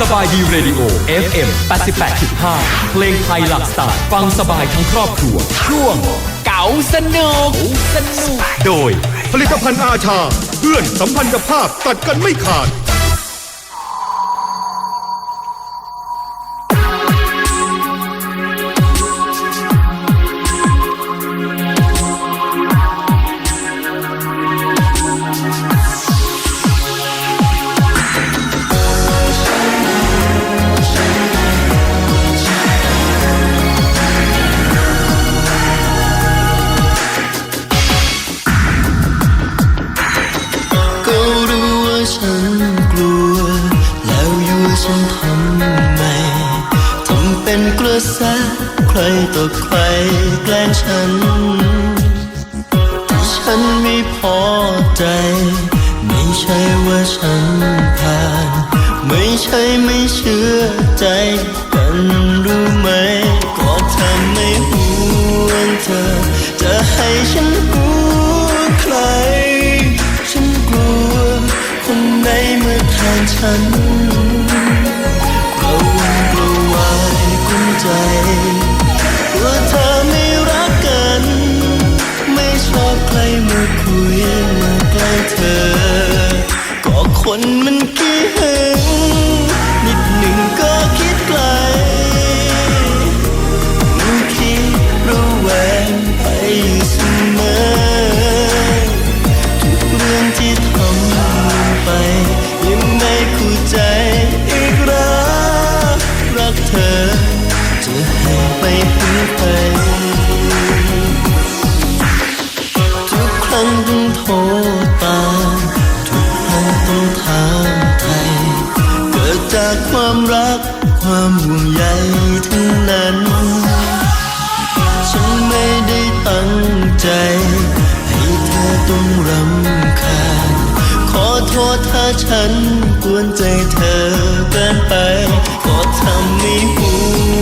สบายดีเรดิโอ FM 88.5 เพลงไทยหลักสไตล์ฟังสบายทั้งครอบครัว ช่วงเก๋าสนุกสนุก โดยผลิตภัณฑ์อาชา เพื่อนสัมพันธภาพตัดกันไม่ขาด ใครต่อใครแกล้งฉัน ฉันไม่พอใจ ไม่ใช่ว่าฉันผ่าน ไม่ใช่ไม่เชื่อใจกันรู้ไหม ก็ทำไม่ห่วงเธอ จะให้ฉันกลัวใคร ฉันกลัวคนในเมื่อแทนฉันกระวนกระวายกุ้มใจ ก็ ความรัก ความห่วงใยทั้งนั้น ฉันไม่ได้ตั้งใจ ให้เธอต้องรำคาญ ขอโทษถ้าฉันกวนใจเธอเกินไป ก็ทำไม่ห่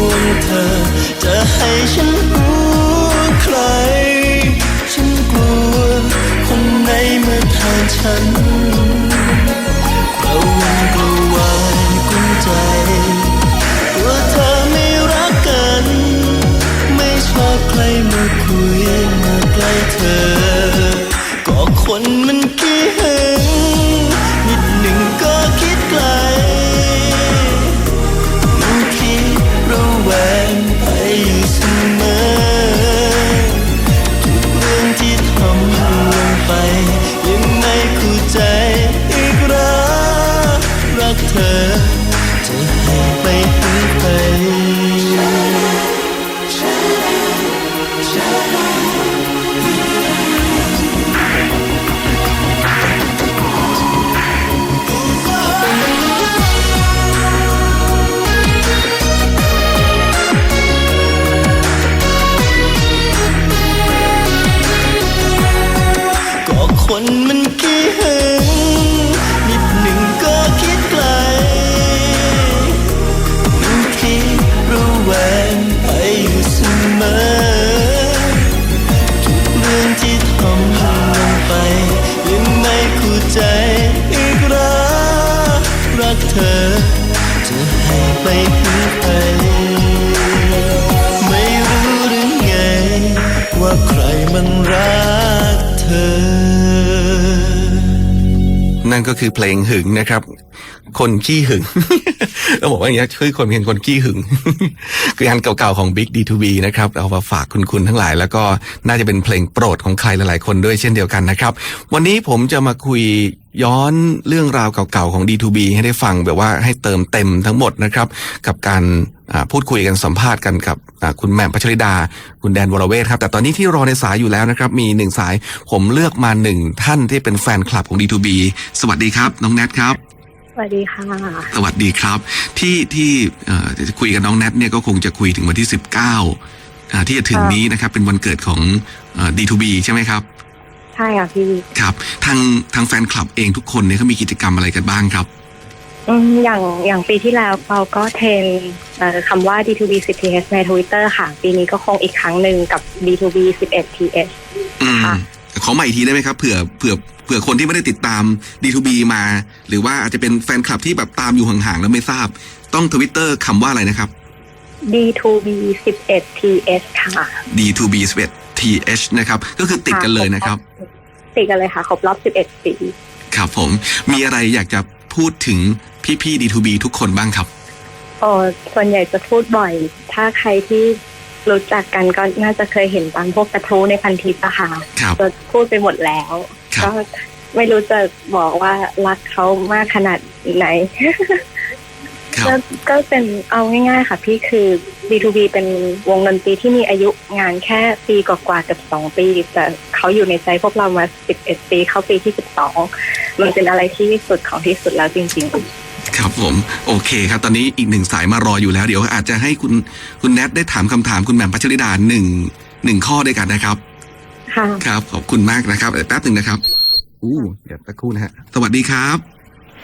วงเธอ จะให้ฉันห่วงใคร ฉันกลัวคนในเมื่อทางฉัน คือเพลงหึงนะครับ คนขี้หึงต้องบอกว่าอย่างนี้คือคนเป็นคนขี้หึง คืองานเก่าๆของ Big D2B นะครับเอามาฝากคุณๆทั้งหลาย แล้วก็น่าจะเป็นเพลงโปรดของใครหลายๆคนด้วยเช่นเดียวกันนะครับ วันนี้ผมจะมาคุยย้อนเรื่องราวเก่าๆของ D2B ให้ได้ฟังแบบว่าให้เติมเต็มทั้งหมดนะครับ กับการ พูดคุยกันสัมภาษณ์กันกับอ่าคุณแหม่มพัชริดา คุณแดนวรเวทครับ แต่ตอนนี้ที่รอในสายอยู่แล้วนะครับ มีหนึ่งสายผมเลือกมาหนึ่งท่านที่เป็นแฟนคลับของ D2B สวัสดีครับ น้องแนทครับ สวัสดีค่ะ สวัสดีครับ ที่ที่เอ่อจะคุยกับน้องแนทเนี่ยก็คงจะคุยถึงวันที่สิบเก้าที่จะถึงนี้นะครับ เป็นวันเกิดของเอ่อ D2B ใช่ไหมครับ ใช่ค่ะพี่ครับ ทางทางแฟนคลับเองทุกคนเนี่ยเขามีกิจกรรมอะไรกันบ้างครับ อืมอย่างอย่างปีที่แล้วเราก็เทรนเอ่อคำว่า D2B 10 TH ใน Twitter ค่ะ ปีนี้ก็คงอีกครั้งหนึ่งกับ D2B 11 TH อืมค่ะขอใหม่อีกทีได้ไหมครับเผื่อเผื่อเผื่อคนที่ไม่ได้ติดตาม D2B มา หรือว่าอาจจะเป็นแฟนคลับที่แบบตามอยู่ห่างๆแล้วไม่ทราบ ต้องทวิตเตอร์คำว่าอะไรนะครับ D2B 11 TS ค่ะ D2B 11 TH นะครับ ก็คือติดกันเลยนะครับ ติดกันเลยค่ะ ครบรอบ 11 ปี ครับผม มีอะไรอยากจะ พูดถึงพี่ๆ D2B ทุกคนบ้างครับโอ้ส่วนใหญ่จะพูดบ่อย ถ้าใครที่รู้จักกันก็น่าจะเคยเห็นตามพวกกระทู้ในพันทิปอะค่ะครับจะพูดไปหมดแล้วครับก็ไม่รู้จะบอกว่ารักเขามากขนาดไหน ครับก็ก็เป็นเอาง่ายๆค่ะพี่คือ B2B เป็นวงดนตรีที่มีอายุงานแค่ปีกว่าๆกับสองปี แต่เขาอยู่ในใจพวกเรามา11ปีเข้าปีที่12มันเป็นอะไรที่สุดของที่สุดแล้วจริงครับผมโอเคครับ ตอนนี้อีกหนึ่งสายมารออยู่แล้ว เดี๋ยวอาจจะให้คุณคุณแนทได้ถามคำถามคุณแหม่มพัชริดาหนึ่งหนึ่งข้อด้วยกันนะครับๆค่ะ ครับขอบคุณมากนะครับเดี๋ยวแป๊บหนึ่งนะครับอู้เดี๋ยวสักครู่นะฮะสวัสดีครับ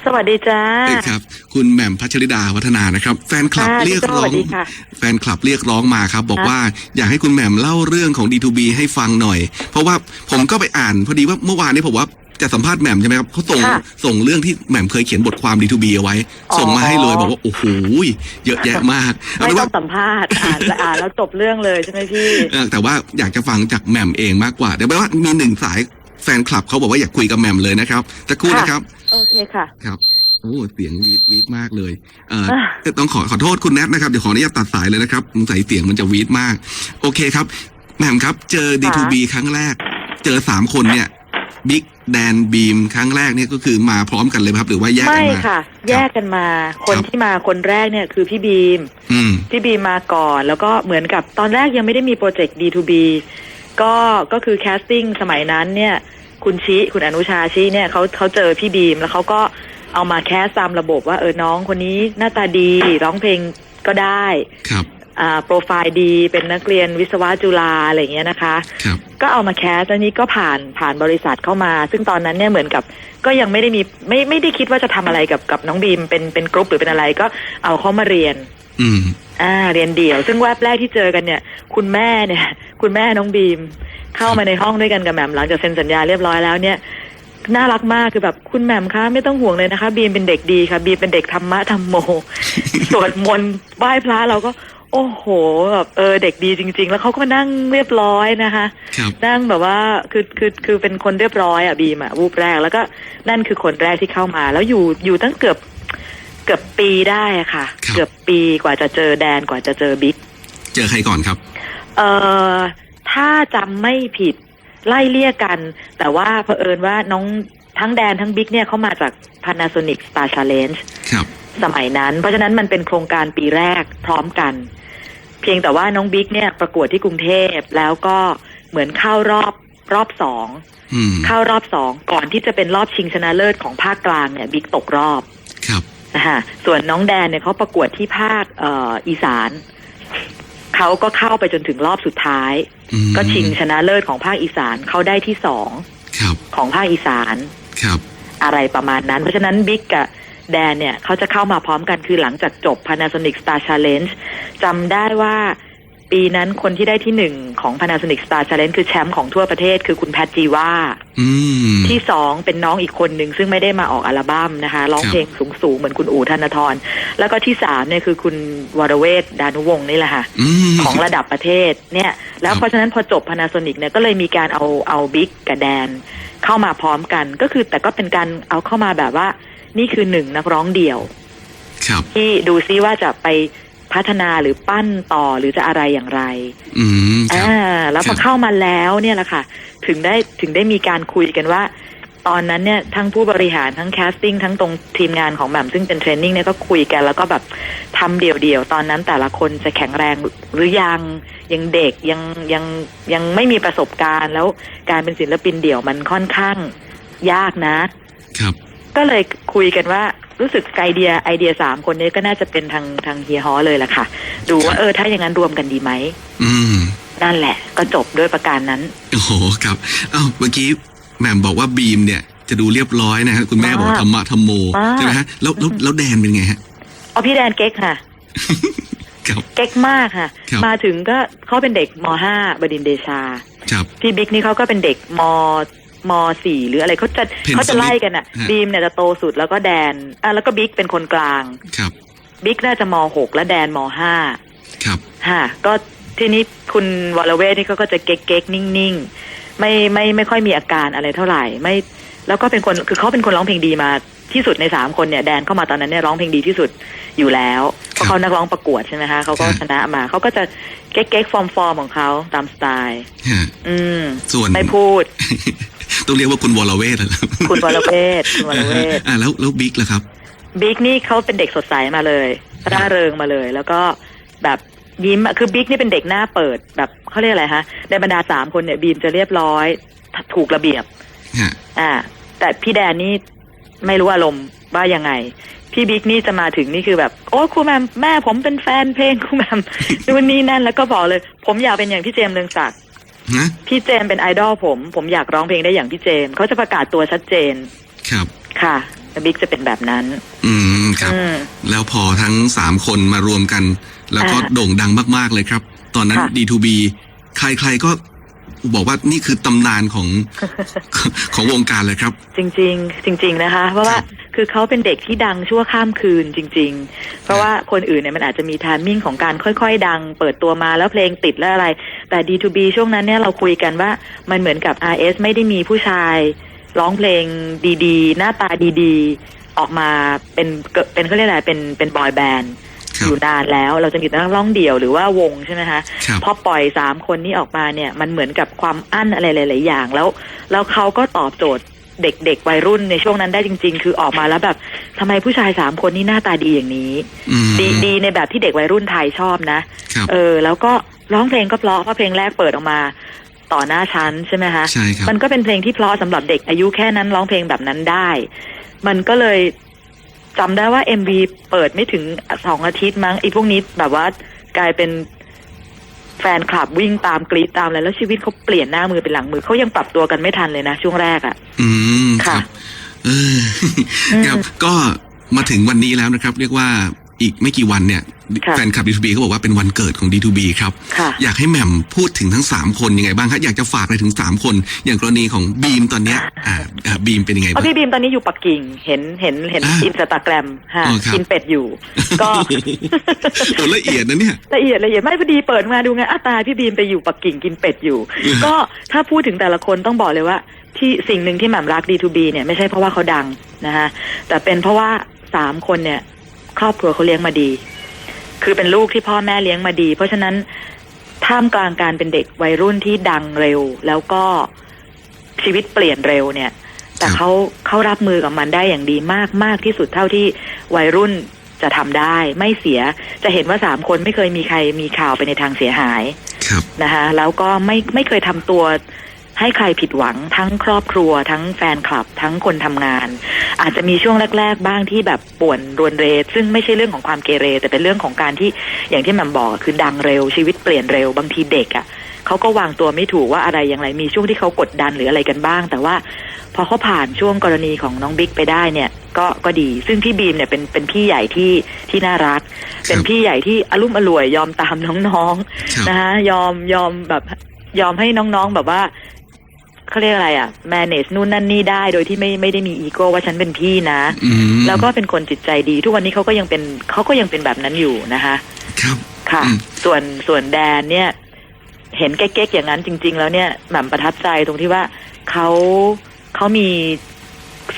สวัสดีจ้าเอ้ยครับ คุณแหม่มพัชริดาวัฒนานะครับ แฟนคลับค่ะเรียกพี่โจ้ร้อสวังสดีค่ะแฟนคลับเรียกร้องมาครับ บอกค่ะว่าอยากให้คุณแหม่มเล่าเรื่องของ D2B ให้ฟังหน่อย เพราะว่าผมก็ไปอ่านพอดีว่าเมื่อวานนี้ผมว่าจะสัมภาษณ์แหม่มใช่ไหมครับเขาส่งค่ะส่งเรื่องที่แหม่มเคยเขียนบทความ D2B เอาไว้อ๋อส่งมาให้เลยบอกว่า โอ้โหเยอะแยะมากเอาไม่เป็นต้ว่าองสัมภาษณ์อ่านอ่านแล้วจบเรื่องเลยใช่ไหมพี่เออแต่ว่าอยากจะฟังจากแหม่มเองมากกว่าเดี๋ยวแปลว่ามีหนึ่งสาย แฟนคลับเขาบอกว่าอยากคุยกับแหม่มเลยนะครับตะครู่ค่ะนะครับโอเคค่ะ ครับโอ้เสียงวีดวีดมากเลยเอ่ออะต้องขอขอโทษคุณแนทนะครับเดี๋ยวขออนุญาตตัดสายเลยนะครับสงสัยเสียงมันจะวีดมาก โอเคครับแหม่มครับ เจอ D2B ครั้งแรก เจอสามคนเนี่ยบิ๊กแดนบีมครั้งแรกเนี่ยก็คือมาพร้อมกันเลยไหมครับ หรือว่าแยกกัไม่นมาค่ะ แยกกันมา คนครับที่มาคนแรกเนี่ยคือพี่บีมอืมพี่บีมมาก่อน แล้วก็เหมือนกับตอนแรกยังไม่ได้มีโปรเจกต์ D2B ก็ก็คือแคสติ้งสมัยนั้นเนี่ย คุณชิคุณอนุชาชิเนี่ยเขาเขาเจอพี่บีมแล้วเขาก็เอามาแคสตามระบบว่าเออน้องคนนี้หน้าตาดีร้องเพลงก็ได้ครับอ่าโปรไฟล์ดีเป็นนักเรียนวิศวะจุฬาอะไรอย่างเงี้ยนะคะครับก็เอามาแคสแล้วนี้ก็ผ่านผ่านบริษัทเข้ามา ซึ่งตอนนั้นเนี่ยเหมือนกับ ก็ยังไม่ได้มีไม่ไม่ได้คิดว่าจะทำอะไรกับกับน้องบีมเป็นเป็นกรุ๊ปหรือเป็นอะไรก็เอาเขามาเรียน อืมอ่าเรียนเดี่ยว ซึ่งแวบแรกที่เจอกันเนี่ย คุณแม่เนี่ย คุณแม่น้องบีม เข้ามาในห้องด้วยกันกับแหม่มหลังจากเซ็นสัญญาเรียบร้อยแล้วเนี่ยน่ารักมากคือแบบคุณแหม่มคะไม่ต้องห่วงเลยนะคะ บีมเป็นเด็กดีค่ะ บีมเป็นเด็กธรรมะธรรมโมสวดมนต์ไหว้พระเราก็โอ้โหแบบเออเด็กดีจริง ๆ แล้วเขาก็มานั่งเรียบร้อยนะคะครับนั่งแบบว่าคือคือคือเป็นคนเรียบร้อยอะบีมอะวูบแรกแล้วก็นั่นคือคนแรกที่เข้ามา แล้วอยู่อยู่ตั้งเกือบเกือบปีได้อะค่ะครับเกือบปีกว่าจะเจอแดนกว่าจะเจอบิ๊กเจอใครก่อนครับ เอ่อถ้าจำไม่ผิดไล่เลี่ยกัน แต่ว่าเผอิญว่าน้องทั้งแดนทั้งบิ๊กเนี่ยเขามาจาก Panasonic Star Challenge ครับ สมัยนั้น เพราะฉะนั้นมันเป็นโครงการปีแรกพร้อมกัน เพียงแต่ว่าน้องบิ๊กเนี่ยประกวดที่กรุงเทพแล้วก็เหมือนเข้ารอบรอบสองอืมเข้ารอบสองก่อนที่จะเป็นรอบชิงชนะเลิศของภาคกลางเนี่ยบิ๊กตกรอบ ครับนะคะส่วนน้องแดนเนี่ยเขาประกวดที่ภาคเอ่ออีสาน เขาก็เข้าไปจนถึงรอบสุดท้ายอืมก็ชิงชนะเลิศของภาคอีสานเขาได้ที่สองครับของภาคอีสานครับ อะไรประมาณนั้น เพราะฉะนั้นบิ๊กกับแดนเนี่ยเขาจะเข้ามาพร้อมกันคือหลังจากจบ Panasonic Star Challenge จำได้ว่า ปีนั้นคนที่ได้ที่หนึ่งของ Panasonic Star Challenge คือแชมป์ของทั่วประเทศคือคุณแพทจีว่าอืมที่สองเป็นน้องอีกคนหนึ่งซึ่งไม่ได้มาออกอัลบั้มนะคะร้องครับเพลงสูงๆ เหมือนคุณอู๋ธนทร แล้วก็ที่สามเนี่ยคือคุณวรเวทดานุวงศ์นี่แหละค่ะอืมของระดับประเทศเนี่ยแล้วครับเพราะฉะนั้นพอจบ Panasonic เนี่ยก็เลยมีการเอาเอาบิ๊กกับแดน เข้ามาพร้อมกันก็คือแต่ก็เป็นการเอาเข้ามาแบบว่า นี่คือหนึ่งนักร้องเดี่ยวครับที่ดูซิว่าจะไป พัฒนาหรือปั้นต่อหรือจะอะไรอย่างไร อืมครับอ่าแล้วพครัอบเข้ามาแล้วเนี่ยแหละค่ะ ถึงได้ถึงได้มีการคุยกันว่า ตอนนั้นเนี่ยทั้งผู้บริหารทั้งแคสติ้งทั้งตรงทีมงานของแหม่มซึ่งเป็นเทรนนิ่งเนี่ยก็คุยกัน แล้วก็แบบทำเดี่ยวๆ ตอนนั้นแต่ละคนจะแข็งแรงหรือยังยังเด็กยังยังยังไม่มีประสบการณ์ แล้วการเป็นศิลปินเดี่ยวมันค่อนข้างยากนะ ครับ ก็เลยคุยกันว่า รู้สึกไอเดียไอเดียสามคนนี้ก็น่าจะเป็นทางทางเฮียฮอเลยล่ะค่ะ ดูว่าเออถ้าอย่างนั้นรวมกันดีไหมอืมนั่นแหละ ก็จบด้วยประการนั้น โอ้โหครับอ้าวเมื่อกี้แหม่มบอกว่าบีมเนี่ย จะดูเรียบร้อยนะฮะคุณแม่บอกมากธรรมะธรรมโมมากใช่ไหมฮะแล้วแล้วแล้วแดนเป็นไงฮะเอาพี่แดนเก๊กค่ะครับเก๊กมากค่ะครับมาถึงก็เขาเป็นเด็กมห้าบดินทร์เดชาครับพี่บิ๊กนี่เขาก็เป็นเด็กม มสี่หรืออะไรเขาจะเพนเขาจะไล่กันอะฮะบีมเนี่ยจะโตสุดแล้วก็แดนอะแล้วก็บิ๊กเป็นคนกลางครับบิ๊กน่าจะมหกและแดนมห้าครับฮะก็ทีนี้คุณวรเวทนี่เขาก็จะเก๊กเก๊กๆนิ่งๆ ไม่ไม่ไม่ค่อยมีอาการอะไรเท่าไหร่ไม่แล้วก็เป็นคนคือเขาเป็นคนร้องเพลงดีมาที่สุดในสามคนเนี่ยแดนเข้ามาตอนนั้นเนี่ยร้องเพลงดีที่สุดอยู่แล้วเพราะเขานักร้องประกวดใช่ไหมคะเขาก็ชนะมาเขาก็จะเก๊กเก๊กฟอร์มฟอร์มของเขาตามสไตล์ฮะอืมส่วนไม่พูด ต้องเรียกว่าคุณวรเวทเหรอคุณวรเวทคุณวรเวทอ่าแล้วแล้วบิ๊กล่ะครับบิ๊กนี่เขาเป็นเด็กสดใสมาเลยร่าเริงมาเลย แล้วก็แบบยิ้มอะคือบิ๊กนี่เป็นเด็กหน้าเปิดแบบเขาเรียกอะไรฮะในบรรดาสามคนเนี่ยบีมจะเรียบร้อยถูกระเบียบฮะอ่า แต่พี่แดนนี่ไม่รู้อารมณ์ว่ายังไง พี่บิ๊กนี่จะมาถึงนี่คือแบบ โอ้ครูแมมแม่ผมเป็นแฟนเพลงครูแมมนู่นนี่นั่นแล้วก็บอกเลย ผมอยากเป็นอย่างพี่เจมส์เรืองศักดิ์ นะพี่เจมส์เป็นไอดอลผม ผมอยากร้องเพลงได้อย่างพี่เจมส์เขาจะประกาศตัวชัดเจน ครับ ค่ะแต่บิ๊กจะเป็นแบบนั้น อืมครับอืมแล้วพอทั้งสามคนมารวมกัน แล้วก็อ่าโด่งดังมาก ๆ เลยครับ ตอนนั้นค่ะ D2B ใคร ๆ ก็บอกว่านี่คือตำนานของของวงการเลยครับ จริง ๆ จริง ๆ นะคะ เพราะว่าครับคือเขาเป็นเด็กที่ดังชั่วข้ามคืนจริง ๆ เพราะว่าคนอื่นเนี่ยมันอาจจะมีทามมิ่งของการค่อย ๆ ดัง เปิดตัวมาแล้วเพลงติดแล้วอะไร แต่ D2B ช่วงนั้นเนี่ยเราคุยกันว่ามันเหมือนกับ RS ไม่ได้มีผู้ชาย ร้องเพลงดีๆ หน้าตาดีๆ ออกมาเป็นเป็นเขาเรียกอะไรเป็นเป็นบอยแบนด์ครับอยู่นานแล้วเราจะมีนักร้องเดี่ยวหรือว่าวงใช่ไหมคะครับพอปล่อยสามคนนี้ออกมาเนี่ย มันเหมือนกับความอั้นอะไรหลาย ๆ อย่างแล้ว แล้วเขาก็ตอบโจทย์ เด็กๆวัยรุ่นในช่วงนั้นได้จริง ๆ คือออกมาแล้วแบบทำไมผู้ชายสามคนนี้หน้าตาดีอย่างนี้อืมดีดีในแบบที่เด็กวัยรุ่นไทยชอบนะครับเออ แล้วก็ร้องเพลงก็เพราะเพราะเพลงแรกเปิดออกมาต่อหน้าชั้นใช่ไหมคะใช่ครับมันก็เป็นเพลงที่เพราะสำหรับเด็กอายุแค่นั้นร้องเพลงแบบนั้นได้ มันก็เลยจำได้ว่าเอ็มวีเปิดไม่ถึงสองอาทิตย์มั้งไอ้พวกนี้แบบว่ากลายเป็น แฟนคลับวิ่งตามกรีดตามอะไรแล้วชีวิตเขาเปลี่ยนหน้ามือเป็นหลังมือเขายังปรับตัวกันไม่ทันเลยนะ ช่วงแรกอะ่ะ อืมคค่ะรับเอออืมครับก็มาถึงวันนี้แล้วนะครับ เรียกว่า อีกไม่กี่วันเนี่ยค่ะแฟนคลับ D2B ก็บอกว่าเป็นวันเกิดของ D2B ครับ ค่ะ อยากให้แหม่มพูดถึงทั้งสามคนยังไงบ้างครับอยากจะฝากอะไรถึงสามคน อย่างกรณีของบีมตอนเนี้ยอ่าอ่าบีมเป็นยังไงเพบ้างราะพี่บีมตอนนี้อยู่ปักกิ่ง เห็นเห็นเห็นอ่าอินสตาแกรมฮะอ๋อครับ กินเป็ดอยู่ ก็ โอ้ละเอียดนะเนี่ย ละเอียดละเอียดไม่พอดีเปิดมาดูไงอ้าตายพี่บีมไปอยู่ปักกิ่งกินเป็ดอยู่ ก็ถ้าพูดถึงแต่ละคนต้องบอกเลยว่า ที่สิ่งหนึ่งที่แหม่มรัก D2B เนี่ยไม่ใช่เพราะว่าเขาดังนะคะแต่เป็นเพราะว่าสามคนเนี่ย ครอบครัวเขาเลี้ยงมาดี คือเป็นลูกที่พ่อแม่เลี้ยงมาดี เพราะฉะนั้นท่ามกลางการเป็นเด็กวัยรุ่นที่ดังเร็ว แล้วก็ชีวิตเปลี่ยนเร็วเนี่ย แต่ครับเขาเขารับมือกับมันได้อย่างดีมากมากที่สุดเท่าที่วัยรุ่นจะทำได้ไม่เสียจะเห็นว่าสามคนไม่เคยมีใครมีข่าวไปในทางเสียหายครับนะคะแล้วก็ไม่ไม่เคยทำตัว ให้ใครผิดหวังทั้งครอบครัว ทั้งแฟนคลับ ทั้งคนทำงาน อาจจะมีช่วงแรก ๆ บ้างที่แบบป่วนรวนเร ซึ่งไม่ใช่เรื่องของความเกเร แต่เป็นเรื่องของการที่อย่างที่แหม่มบอกคือดังเร็วชีวิตเปลี่ยนเร็วบางทีเด็กอะ่ะเขาก็วางตัวไม่ถูกว่าอะไรอย่างไรมีช่วงที่เขากดดันหรืออะไรกันบ้าง แต่ว่าพอเขาผ่านช่วงกรณีของน้องบิ๊กไปได้เนี่ย ก็ก็ดี ซึ่งพี่บีมเนี่ยเป็นเป็นพี่ใหญ่ที่ที่น่ารัก เป็นพี่ใหญ่ที่อารมอร่วยยอมตามน้องๆครับนะคะยอมยอมแบบยอมให้น้องๆแบบว่า เขาเรียกอะไรอะ manage นู่นนั่นนี่ได้โดยที่ไม่ไม่ได้มีอีโก้ว่าฉันเป็นพี่นะอืมแล้วก็เป็นคนจิตใจดี ทุกวันนี้เขาก็ยังเป็นเขาก็ยังเป็นแบบนั้นอยู่นะคะ ครับค่ะอืมส่วนส่วนแดนเนี่ย เห็นเก๊กๆอย่างนั้นจริง ๆ แล้วเนี่ยหม่ำประทับใจตรงที่ว่าเขาเขามี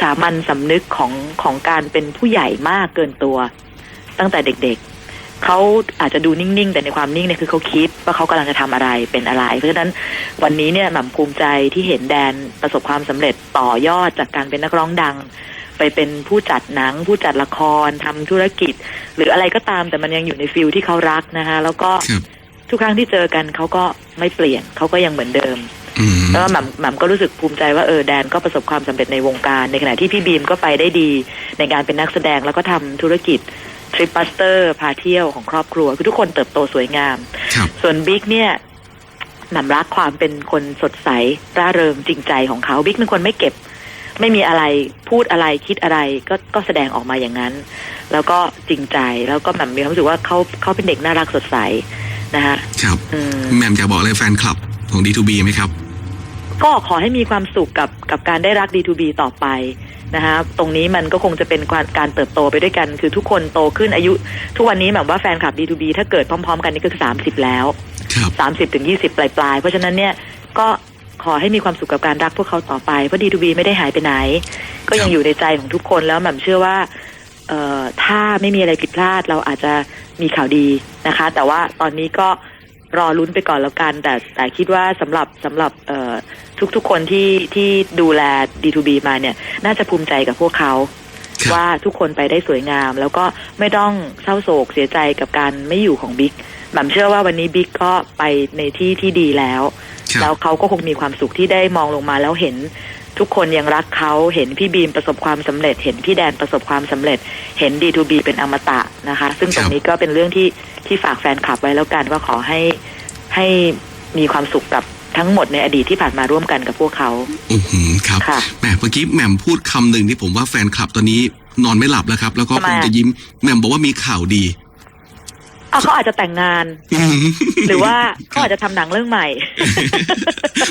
สามัญสำนึกของของการเป็นผู้ใหญ่มากเกินตัว ตั้งแต่เด็กๆ เขาอาจจะดูนิ่งๆ แต่ในความนิ่งเนี่ยคือเขาคิดว่าเขากำลังจะทำอะไรเป็นอะไร เพราะฉะนั้นวันนี้เนี่ยหม่ำภูมิใจที่เห็นแดนประสบความสำเร็จต่อยอดจากการเป็นนักร้องดัง ไปเป็นผู้จัดหนัง ผู้จัดละครทำธุรกิจ หรืออะไรก็ตามแต่มันยังอยู่ในฟิลที่เขารักนะคะแล้วก็ครับทุกครั้งที่เจอกันเขาก็ไม่เปลี่ยนเขาก็ยังเหมือนเดิมอืมแล้วหม่ำหม่ำก็รู้สึกภูมิใจว่าเออแดนก็ประสบความสำเร็จในวงการ ในขณะที่พี่บีมก็ไปได้ดีในการเป็นนักแสดงแล้วก็ทำธุรกิจ ทริปบัสเตอร์พาเที่ยวของครอบครัว คือทุกคนเติบโตสวยงามครับส่วนบิ๊กเนี่ยหม่ำรักความเป็นคนสดใสร่าเริงจริงใจของเขาบิ๊กเป็นคนไม่เก็บ ไม่มีอะไรพูดอะไรคิดอะไรก็ก็แสดงออกมาอย่างนั้น แล้วก็จริงใจแล้วก็แบบมีความรู้สึกว่าเขาเขาเป็นเด็กน่ารักสดใสนะคะครับอืมแหม่มจะบอกอะไรแฟนคลับของ D2B ไหมครับ ก็ขอให้มีความสุขกับกับการได้รัก D2B ต่อไป นะคะตรงนี้มันก็คงจะเป็นการการเติบโตไปด้วยกัน คือทุกคนโตขึ้นอายุ ทุกวันนี้แบบว่าแฟนคลับ D2B ถ้าเกิดพร้อม ๆ กันนี่ก็คือสามสิบแล้วครับสามสิบถึงยี่สิบปลายๆ เพราะฉะนั้นเนี่ยก็ขอให้มีความสุขกับการรักพวกเขาต่อไป เพราะ D2B ไม่ได้หายไปไหน ก็ยังอยู่ในใจของทุกคนแล้วแหม่มเชื่อว่าเอ่อถ้าไม่มีอะไรผิดพลาดเราอาจจะมีข่าวดีนะคะ แต่ว่าตอนนี้ก็รอลุ้นไปก่อนแล้วกัน แต่แต่คิดว่าสำหรับสำหรับเอ่อ ทุกๆคนที่ที่ดูแล D2B มาเนี่ย น่าจะภูมิใจกับพวกเขาครับว่าทุกคนไปได้สวยงาม แล้วก็ไม่ต้องเศร้าโศกเสียใจกับการไม่อยู่ของบิ๊กแหม่มเชื่อว่าวันนี้บิ๊กก็ไปในที่ที่ดีแล้วครับแล้วเขาก็คงมีความสุขที่ได้มองลงมาแล้วเห็นทุกคนยังรักเขาเห็นพี่บีมประสบความสำเร็จ เห็นพี่แดนประสบความสำเร็จ เห็น D2B เป็นอมตะนะคะ ซึ่งตรงนี้ก็เป็นเรื่องที่ที่ฝากแฟนคลับไว้แล้วกันว่าขอให้ให้มีความสุขกับ ทั้งหมดในอดีตที่ผ่านมาร่วมกันกับพวกเขาอือหือครับค่ะแหมเมื่อกี้แหม่มพูดคำหนึ่งที่ผมว่าแฟนคลับตอนนี้นอนไม่หลับแล้วครับ แล้วก็ทำไมคงอะจะยิ้มแหม่มบอกว่ามีข่าวดี อะเขาอาจจะแต่งงาน หรือว่าเขาอาจจะทำหนังเรื่องใหม่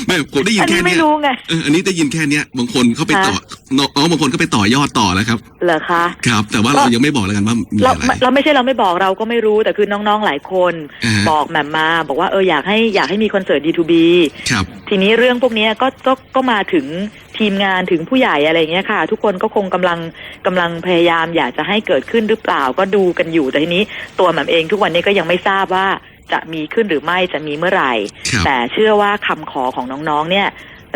แหม่ผมได้ยินอันแค่นี้ไม่เนี้ยรู้ไงเอออันนี้ได้ยินแค่เนี้ยบางคนเขาไปต่อน้องบางคนก็ไปต่อยอดต่อแล้วครับเหรอคะครับ แต่ว่าเรายังไม่บอกแล้วกันว่ามีเราอะไรเราไม่ใช่เราไม่บอกเราก็ไม่รู้แต่คือน้องๆหลายคนอ่าฮะบอกแหม่มมา บอกว่าเอออยากให้อยากให้มีคอนเสิร์ต D2B ครับทีนี้เรื่องพวกเนี้ยก็ก็ก็มาถึง ทีมงานถึงผู้ใหญ่อะไรเงี้ยค่ะ ทุกคนก็คงกำลังกำลังพยายามอยากจะให้เกิดขึ้นหรือเปล่าก็ดูกันอยู่แต่ทีนี้ตัวแหม่มเองทุกวันนี้ก็ยังไม่ทราบว่าจะมีขึ้นหรือไม่จะมีเมื่อไหร่ครับแต่เชื่อว่าคำขอของน้องๆ เนี่ย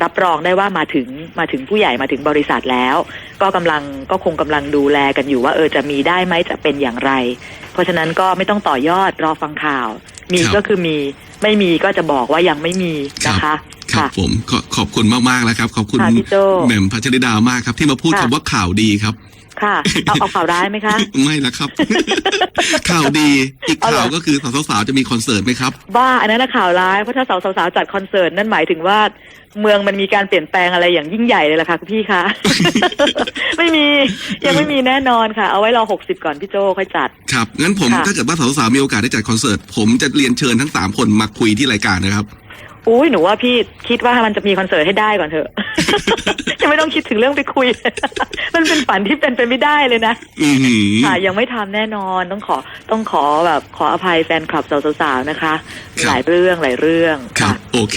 รับรองได้ว่ามาถึงมาถึงผู้ใหญ่มาถึงบริษัทแล้ว ก็กำลังก็คงกำลังดูแลกันอยู่ว่าเออจะมีได้ไหมจะเป็นอย่างไร เพราะฉะนั้นก็ไม่ต้องต่อยอดรอฟังข่าว มีครับก็คือมีไม่มีก็จะบอกว่ายังไม่มีนะคะ ครับผมขอขอบคุณมากๆแล้วครับ ขอบคุณค่ะพี่โจ้ แหม่มพัชริดามากครับ ที่มาพูดค่ะคำว่าข่าวดีครับ ค่ะ เอาเอาข่าวร้ายไหมคะ ไม่ละครับ ข่าวดีอีกเอาเหรอ ข่าวก็คือสาวๆจะมีคอนเสิร์ตไหมครับบ้าอันนั้นนะข่าวร้ายเพราะถ้าสาวๆจัดคอนเสิร์ตนั่นหมายถึงว่าเมืองมันมีการเปลี่ยนแปลงอะไรอย่างยิ่งใหญ่เลยล่ะค่ะคุณพี่คะ ไม่มียังไม่มีแน่นอนค่ะ เอาไว้รอหกสิบก่อนพี่โจค่อยจัด ครับงั้นผมค่ะ ถ้าเกิดว่าสาวๆมีโอกาสได้จัดคอนเสิร์ตผมจะเรียนเชิญทั้งสามคนมาคุยที่รายการนะครับ อุ้ยหนูว่าพี่คิดว่ามันจะมีคอนเสิร์ตให้ได้ก่อนเถอะยังไม่ต้องคิดถึงเรื่องไปคุย มันเป็นฝันที่เป็นไปไม่ได้เลยนะอือหือค่ะยังไม่ทำแน่นอนต้องขอต้องขอแบบขออภัยแฟนคลับสาวๆนะคะครับหลายเรื่องหลายเรื่องครัค่ะบโอเค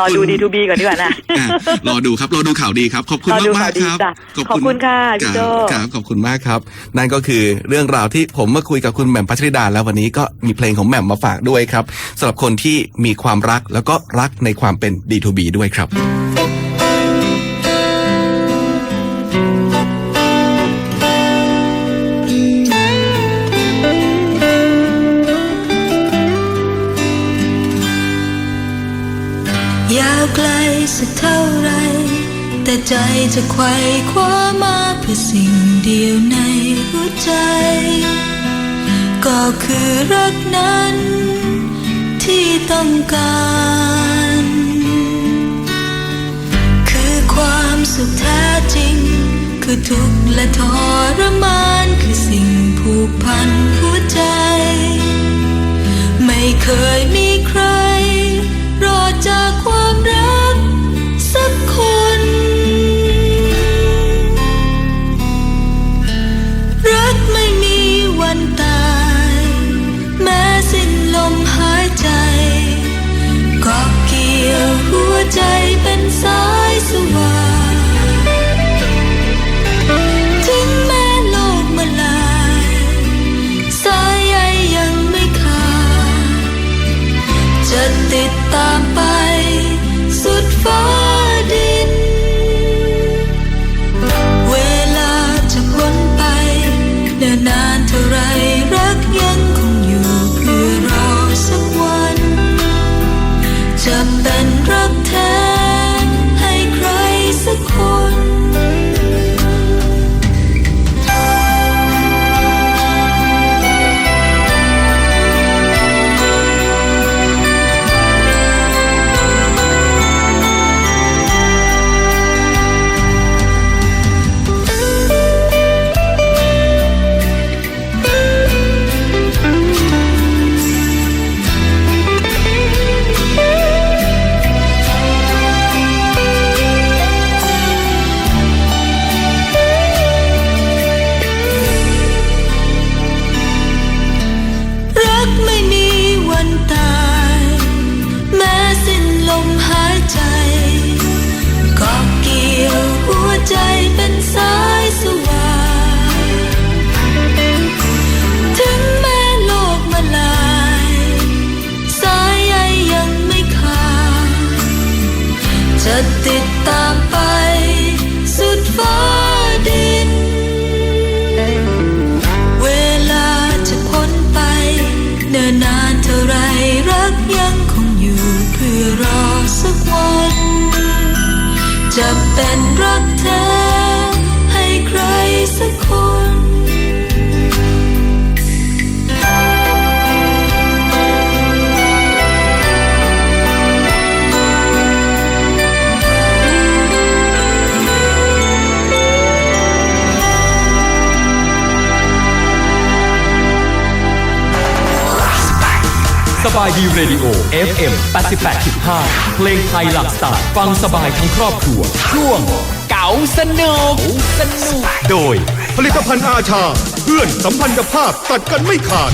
รอดูดีทูบีก่อนดีกว่านะอะรอดูครับรอดูข่าวดีครับ ขอบคุณรอดูมากข่าวๆดีครับจ้ะขอบคุณค่ะพี่โจ้ครับขอบคุณมากครับ นั่นก็คือเรื่องราวที่ผมมาคุยกับคุณแหม่มพัชริดาแล้ววันนี้ก็มีเพลงของแหม่มมาฝากด้วยครับสำหรับคนที่มีความรักแล้วก็รักในความเป็น D2B ด้วยครับยาวไกลสักเท่าไร แต่ใจจะไขว่คว้ามาเพื่อสิ่งเดียวในหัวใจ ก็คือรักนั้นที่ต้องการ สุขแท้จริง คือทุกข์และทรมานคือสิ่งผูกพันหัวใจ ไม่เคยมี สบายดีเรดิโอ FM 88.5 เพลงไทยหลักสไตล์ฟังสบายทั้งครอบครัว ช่วงเก๋าสนุกสนุก โดยผลิตภัณฑ์อาชา เพื่อนสัมพันธภาพตัดกันไม่ขาด